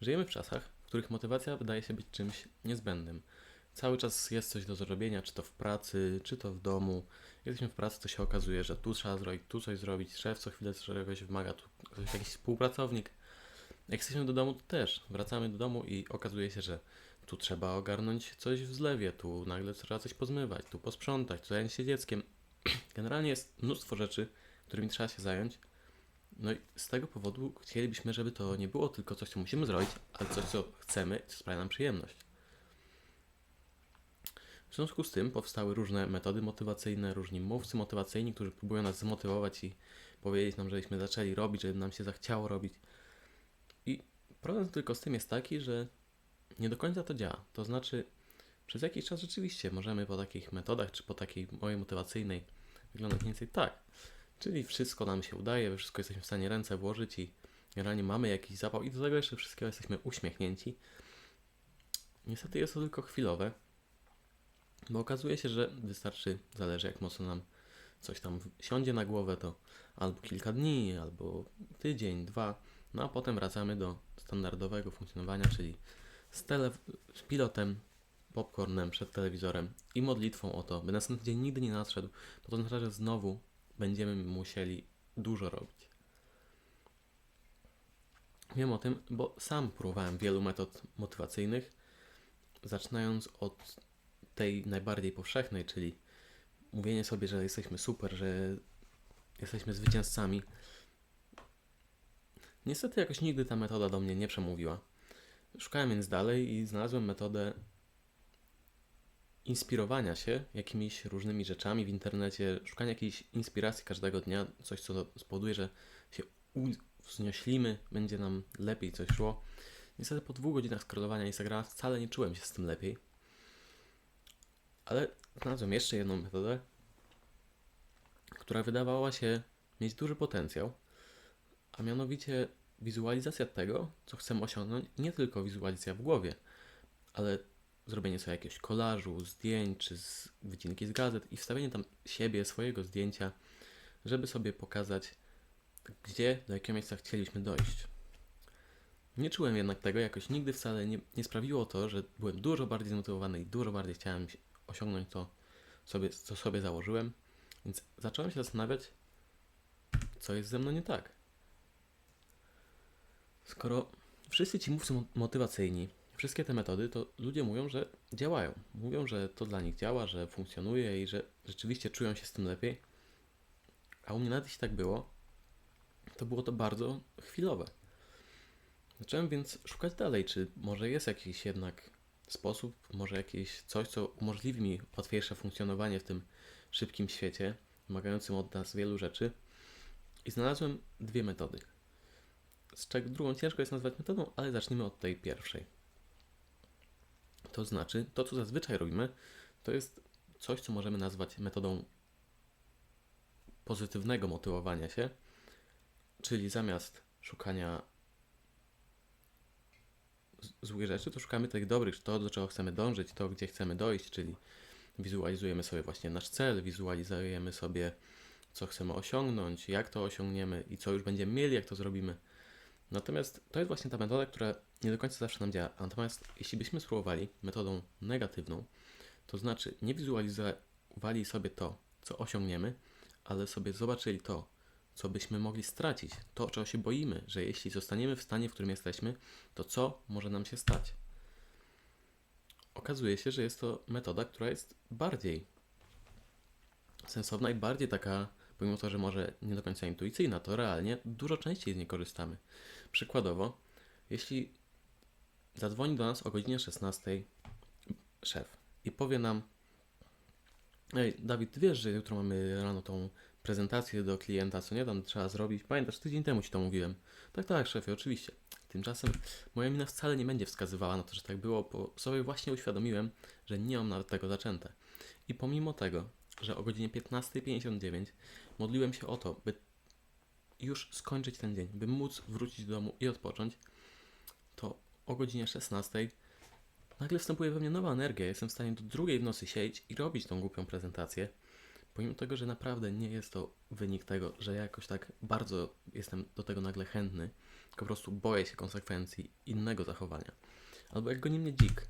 Żyjemy w czasach, w których motywacja wydaje się być czymś niezbędnym. Cały czas jest coś do zrobienia, czy to w pracy, czy to w domu. Jesteśmy w pracy, to się okazuje, że tu trzeba zrobić, tu coś zrobić, szef co chwilę czegoś wymaga, tu jakiś współpracownik. Jak jesteśmy do domu, to też wracamy do domu i okazuje się, że tu trzeba ogarnąć coś w zlewie, tu nagle trzeba coś pozmywać, tu posprzątać, tu zająć się dzieckiem. Generalnie jest mnóstwo rzeczy, którymi trzeba się zająć. No i z tego powodu chcielibyśmy, żeby to nie było tylko coś, co musimy zrobić, ale coś, co chcemy, co sprawia nam przyjemność. W związku z tym powstały różne metody motywacyjne, różni mówcy motywacyjni, którzy próbują nas zmotywować i powiedzieć nam, żebyśmy zaczęli robić, żeby nam się zachciało robić. I problem tylko z tym jest taki, że nie do końca to działa. To znaczy, przez jakiś czas rzeczywiście możemy po takich metodach, czy po takiej mojej motywacyjnej wyglądać mniej więcej tak. Czyli wszystko nam się udaje, wszystko jesteśmy w stanie ręce włożyć i generalnie mamy jakiś zapał. I do tego jeszcze wszystkiego jesteśmy uśmiechnięci. Niestety jest to tylko chwilowe, bo okazuje się, że wystarczy, zależy jak mocno nam coś tam siądzie na głowę, to albo kilka dni, albo tydzień, dwa, no a potem wracamy do standardowego funkcjonowania, czyli z, z pilotem, popcornem przed telewizorem i modlitwą o to, by następny dzień nigdy nie nadszedł, bo to oznacza, że znowu będziemy musieli dużo robić. Wiem o tym, bo sam próbowałem wielu metod motywacyjnych, zaczynając od tej najbardziej powszechnej, czyli mówienie sobie, że jesteśmy super, że jesteśmy zwycięzcami. Niestety jakoś nigdy ta metoda do mnie nie przemówiła. Szukałem więc dalej i znalazłem metodę inspirowania się jakimiś różnymi rzeczami w internecie, szukania jakiejś inspiracji każdego dnia, coś co spowoduje, że się wznioślimy, będzie nam lepiej coś szło. Niestety po dwóch godzinach scrollowania Instagrama wcale nie czułem się z tym lepiej. Ale znalazłem jeszcze jedną metodę, która wydawała się mieć duży potencjał, a mianowicie wizualizacja tego, co chcemy osiągnąć, nie tylko wizualizacja w głowie, ale zrobienie sobie jakiegoś kolażu, zdjęć czy z wycinki z gazet i wstawienie tam siebie, swojego zdjęcia, żeby sobie pokazać, gdzie, do jakiego miejsca chcieliśmy dojść. Nie czułem jednak tego, jakoś nigdy wcale nie, nie sprawiło to, że byłem dużo bardziej zmotywowany i dużo bardziej chciałem osiągnąć to, sobie, co sobie założyłem, więc zacząłem się zastanawiać, co jest ze mną nie tak. Skoro wszyscy ci mówcy mo- motywacyjni, wszystkie te metody, to ludzie mówią, że działają. Mówią, że to dla nich działa, że funkcjonuje i że rzeczywiście czują się z tym lepiej. A u mnie nawet jeśli tak było, to było to bardzo chwilowe. Zacząłem więc szukać dalej, czy może jest jakiś jednak sposób, może jakieś coś, co umożliwi mi łatwiejsze funkcjonowanie w tym szybkim świecie, wymagającym od nas wielu rzeczy. I znalazłem dwie metody. Z czego drugą ciężko jest nazwać metodą, ale zacznijmy od tej pierwszej. To znaczy, to co zazwyczaj robimy, to jest coś, co możemy nazwać metodą pozytywnego motywowania się, czyli zamiast szukania złych rzeczy, to szukamy tych dobrych, to do czego chcemy dążyć, to gdzie chcemy dojść, czyli wizualizujemy sobie właśnie nasz cel, wizualizujemy sobie, co chcemy osiągnąć, jak to osiągniemy i co już będziemy mieli, jak to zrobimy. Natomiast to jest właśnie ta metoda, która nie do końca zawsze nam działa. Natomiast jeśli byśmy spróbowali metodą negatywną, to znaczy nie wizualizowali sobie to, co osiągniemy, ale sobie zobaczyli to, co byśmy mogli stracić, to, czego się boimy, że jeśli zostaniemy w stanie, w którym jesteśmy, to co może nam się stać? Okazuje się, że jest to metoda, która jest bardziej sensowna i bardziej taka, pomimo to, że może nie do końca intuicyjna, to realnie dużo częściej z niej korzystamy. Przykładowo, jeśli zadzwoni do nas o godzinie 16 szef i powie nam: Ej, Dawid, ty wiesz, że jutro mamy rano tą prezentację do klienta, co nie tam trzeba zrobić. Pamiętasz, tydzień temu ci to mówiłem. Tak, tak, szefie, oczywiście. Tymczasem moja mina wcale nie będzie wskazywała na to, że tak było, bo sobie właśnie uświadomiłem, że nie mam nawet tego zaczęte. I pomimo tego, że o godzinie 15.59 modliłem się o to, by już skończyć ten dzień, by móc wrócić do domu i odpocząć, to o godzinie 16 nagle wstępuje we mnie nowa energia. Jestem w stanie do drugiej w nocy siedzieć i robić tą głupią prezentację. Pomimo tego, że naprawdę nie jest to wynik tego, że ja jakoś tak bardzo jestem do tego nagle chętny, tylko po prostu boję się konsekwencji innego zachowania. Albo jak goni mnie dzik,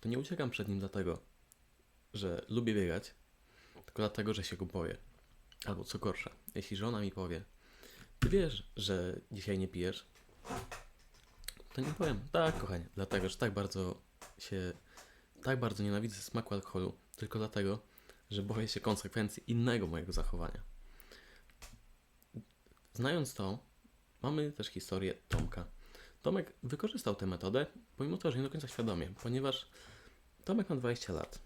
to nie uciekam przed nim dlatego, że lubię biegać, tylko dlatego, że się go boję. Albo co gorsza, jeśli żona mi powie, ty wiesz, że dzisiaj nie pijesz, to nie powiem, tak kochanie, dlatego, że tak bardzo się, tak bardzo nienawidzę smaku alkoholu, tylko dlatego, że boję się konsekwencji innego mojego zachowania. Znając to, mamy też historię Tomka. Tomek wykorzystał tę metodę, pomimo to, że nie do końca świadomie, ponieważ Tomek ma 20 lat,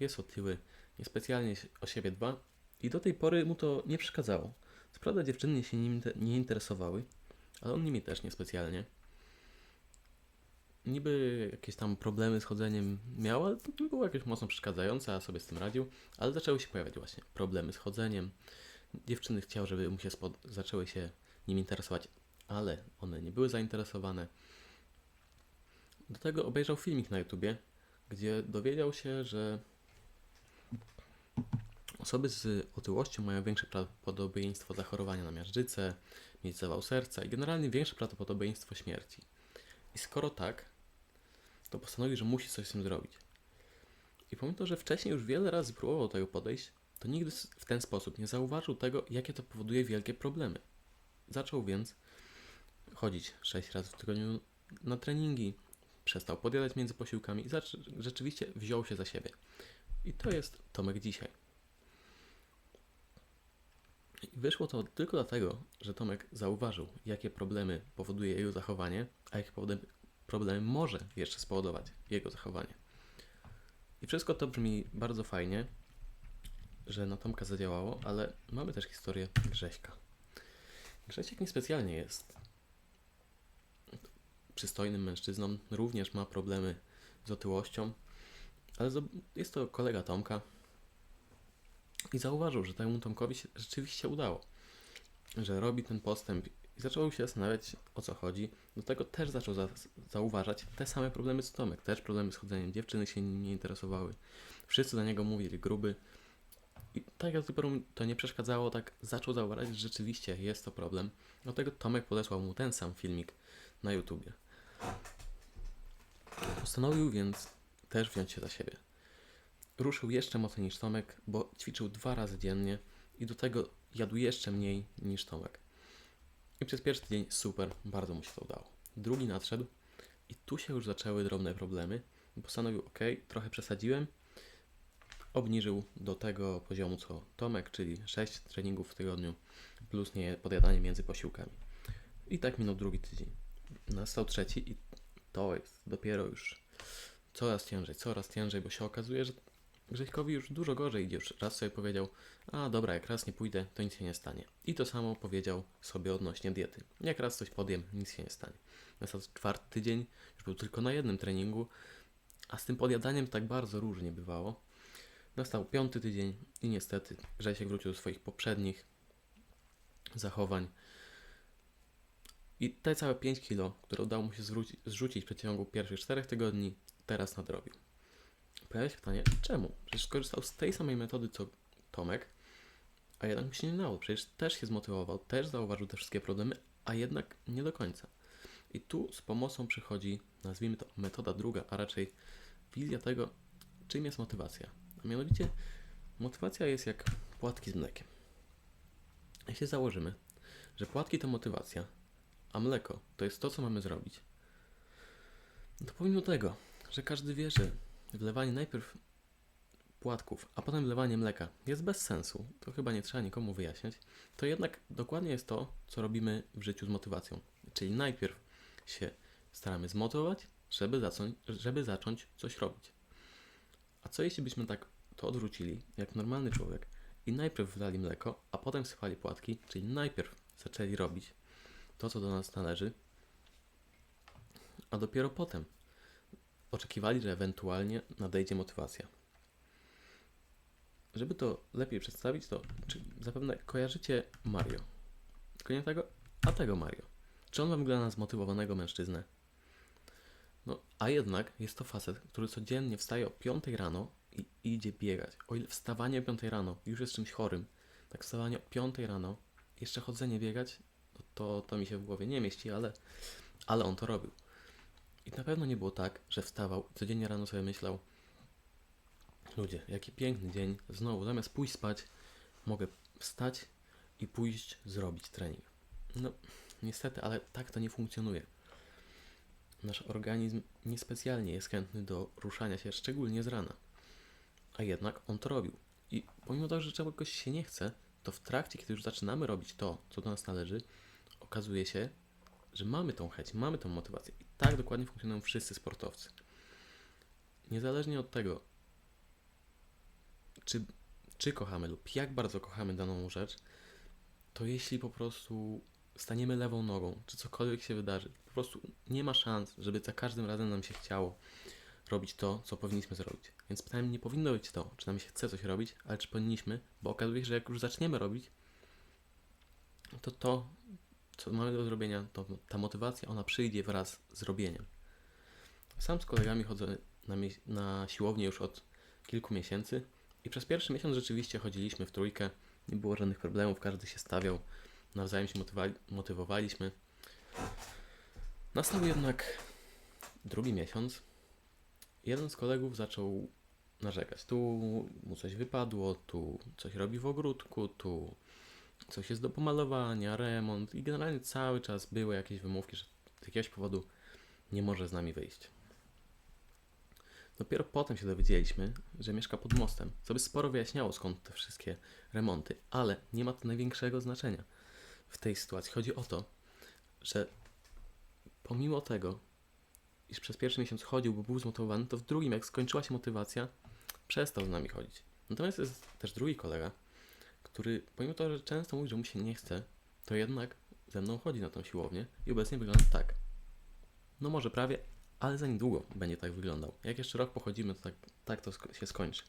jest otyły, niespecjalnie o siebie dba i do tej pory mu to nie przeszkadzało. Co prawda dziewczyny się nim nie interesowały, ale on nimi też niespecjalnie. Niby jakieś tam problemy z chodzeniem miał, ale to nie było jakieś mocno przeszkadzające, a sobie z tym radził. Ale zaczęły się pojawiać właśnie problemy z chodzeniem. Dziewczyny chciały, żeby mu się spod... zaczęły się nim interesować, ale one nie były zainteresowane. Do tego obejrzał filmik na YouTubie, gdzie dowiedział się, że osoby z otyłością mają większe prawdopodobieństwo zachorowania na miażdżycę, mieć zawał serca i generalnie większe prawdopodobieństwo śmierci. I skoro tak, to postanowił, że musi coś z tym zrobić. I pomimo że wcześniej już wiele razy próbował do tego podejść, to nigdy w ten sposób nie zauważył tego, jakie to powoduje wielkie problemy. Zaczął więc chodzić 6 razy w tygodniu na treningi, przestał podjadać między posiłkami i rzeczywiście wziął się za siebie. I to jest Tomek dzisiaj. Wyszło to tylko dlatego, że Tomek zauważył, jakie problemy powoduje jego zachowanie, a jakie problemy może jeszcze spowodować jego zachowanie. I wszystko to brzmi bardzo fajnie, że na Tomka zadziałało, ale mamy też historię Grześka. Grzesiek niespecjalnie jest przystojnym mężczyzną, również ma problemy z otyłością, ale jest to kolega Tomka i zauważył, że temu Tomkowi się rzeczywiście udało, że robi ten postęp i zaczął się zastanawiać o co chodzi. Do tego też zaczął za- zauważać te same problemy co Tomek, też problemy z chodzeniem. Dziewczyny się nim nie interesowały. Wszyscy na niego mówili gruby. I tak jak do to nie przeszkadzało, tak zaczął zauważać, że rzeczywiście jest to problem. Dlatego Tomek podesłał mu ten sam filmik na YouTubie. Postanowił więc też wziąć się za siebie. Ruszył jeszcze mocniej niż Tomek, bo ćwiczył dwa razy dziennie i do tego jadł jeszcze mniej niż Tomek. I przez pierwszy tydzień super, bardzo mu się to udało. Drugi nadszedł i tu się już zaczęły drobne problemy. Postanowił, ok, trochę przesadziłem. Obniżył do tego poziomu co Tomek, czyli 6 treningów w tygodniu plus nie podjadanie między posiłkami. I tak minął drugi tydzień. Nastał trzeci i to jest dopiero już coraz ciężej, coraz ciężej, bo się okazuje, że Grześkowi już dużo gorzej. Już raz sobie powiedział, a dobra, jak raz nie pójdę, to nic się nie stanie. I to samo powiedział sobie odnośnie diety. Jak raz coś podjem, nic się nie stanie. Nastał czwarty tydzień, już był tylko na jednym treningu, a z tym podjadaniem tak bardzo różnie bywało. Nastał piąty tydzień i niestety Grzesiek wrócił do swoich poprzednich zachowań. I te całe 5 kilo, które udało mu się zrzucić w przeciągu pierwszych 4 tygodni, teraz nadrobił. Pojawia się pytanie, czemu? Przecież skorzystał z tej samej metody co Tomek, a jednak mu się nie dało. Przecież też się zmotywował, też zauważył te wszystkie problemy, a jednak nie do końca. I tu z pomocą przychodzi, nazwijmy to metoda druga, a raczej wizja tego, czym jest motywacja. A mianowicie motywacja jest jak płatki z mlekiem. Jeśli założymy, że płatki to motywacja, a mleko to jest to, co mamy zrobić, to pomimo tego, że każdy wie, że wlewanie najpierw płatków, a potem wlewanie mleka jest bez sensu, to chyba nie trzeba nikomu wyjaśniać, to jednak dokładnie jest to, co robimy w życiu z motywacją. Czyli najpierw się staramy zmotywować, żeby zacząć, żeby zacząć coś robić. A co jeśli byśmy tak to odwrócili, jak normalny człowiek, i najpierw wlali mleko, a potem sypali płatki, czyli najpierw zaczęli robić to, co do nas należy, a dopiero potem oczekiwali, że ewentualnie nadejdzie motywacja. Żeby to lepiej przedstawić, to czy zapewne kojarzycie Mario. Tylko nie tego, a tego Mario. Czy on wam wygląda na zmotywowanego mężczyznę? No, a jednak jest to facet, który codziennie wstaje o 5 rano i idzie biegać. O ile wstawanie o 5 rano już jest czymś chorym, tak wstawanie o 5 rano, jeszcze chodzenie biegać, to, to, to mi się w głowie nie mieści, ale, ale on to robił. I na pewno nie było tak, że wstawał i codziennie rano sobie myślał, ludzie, jaki piękny dzień, znowu zamiast pójść spać, mogę wstać i pójść zrobić trening. No, niestety, ale tak to nie funkcjonuje. Nasz organizm niespecjalnie jest chętny do ruszania się, szczególnie z rana. A jednak on to robił. I pomimo tego, że czegoś się nie chce, to w trakcie, kiedy już zaczynamy robić to, co do nas należy, okazuje się, że mamy tą chęć, mamy tą motywację. I tak dokładnie funkcjonują wszyscy sportowcy. Niezależnie od tego, czy, czy kochamy lub jak bardzo kochamy daną rzecz, to jeśli po prostu staniemy lewą nogą, czy cokolwiek się wydarzy, po prostu nie ma szans, żeby za każdym razem nam się chciało robić to, co powinniśmy zrobić. Więc pytanie nie powinno być to, czy nam się chce coś robić, ale czy powinniśmy, bo okazuje się, że jak już zaczniemy robić, to to, co mamy do zrobienia, to ta motywacja, ona przyjdzie wraz z robieniem. Sam z kolegami chodzę na, na siłownię już od kilku miesięcy i przez pierwszy miesiąc rzeczywiście chodziliśmy w trójkę, nie było żadnych problemów, każdy się stawiał, nawzajem się motywowaliśmy. Nastał jednak drugi miesiąc. Jeden z kolegów zaczął narzekać. Tu mu coś wypadło, tu coś robi w ogródku, tu coś jest do pomalowania, remont i generalnie cały czas były jakieś wymówki, że z jakiegoś powodu nie może z nami wyjść. Dopiero potem się dowiedzieliśmy, że mieszka pod mostem, co by sporo wyjaśniało skąd te wszystkie remonty, ale nie ma to największego znaczenia w tej sytuacji. Chodzi o to, że pomimo tego, iż przez pierwszy miesiąc chodził, bo był zmotywowany, to w drugim, jak skończyła się motywacja, przestał z nami chodzić. Natomiast jest też drugi kolega, który pomimo tego, że często mówi, że mu się nie chce, to jednak ze mną chodzi na tą siłownię i obecnie wygląda tak. No może prawie, ale za niedługo będzie tak wyglądał. Jak jeszcze rok pochodzimy, to tak, tak to sko- się skończy.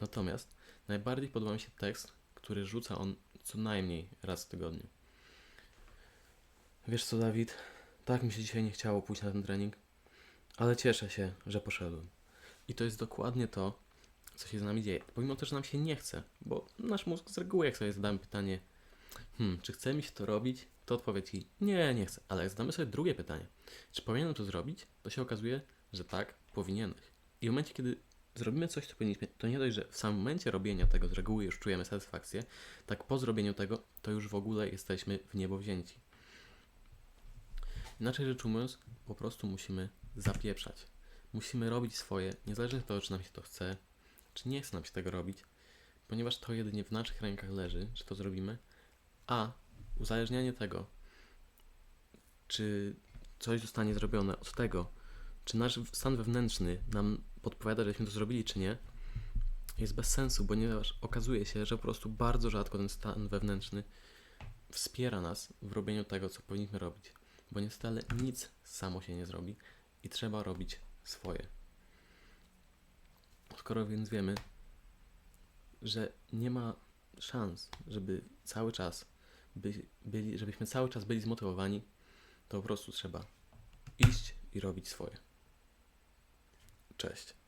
Natomiast najbardziej podoba mi się tekst, który rzuca on co najmniej raz w tygodniu. Wiesz co, Dawid? Tak mi się dzisiaj nie chciało pójść na ten trening, ale cieszę się, że poszedłem. I to jest dokładnie to, co się z nami dzieje. Pomimo też, że nam się nie chce, bo nasz mózg z reguły, jak sobie zadamy pytanie, hmm, czy chce mi się to robić, to odpowie ci, nie, nie chcę. Ale jak zadamy sobie drugie pytanie, czy powinienem to zrobić, to się okazuje, że tak, powinieneś. I w momencie, kiedy zrobimy coś, co powinniśmy, to nie dość, że w samym momencie robienia tego z reguły już czujemy satysfakcję, tak po zrobieniu tego, to już w ogóle jesteśmy w niebo wzięci. Inaczej rzecz ujmując, po prostu musimy zapieprzać. Musimy robić swoje, niezależnie od tego, czy nam się to chce, czy nie chce nam się tego robić, ponieważ to jedynie w naszych rękach leży, czy to zrobimy, a uzależnianie tego, czy coś zostanie zrobione od tego, czy nasz stan wewnętrzny nam podpowiada, żeśmy to zrobili, czy nie, jest bez sensu, ponieważ okazuje się, że po prostu bardzo rzadko ten stan wewnętrzny wspiera nas w robieniu tego, co powinniśmy robić. Bo niestety nic samo się nie zrobi i trzeba robić swoje. Skoro więc wiemy, że nie ma szans, żeby cały czas by, byli, żebyśmy cały czas byli zmotywowani, to po prostu trzeba iść i robić swoje. Cześć.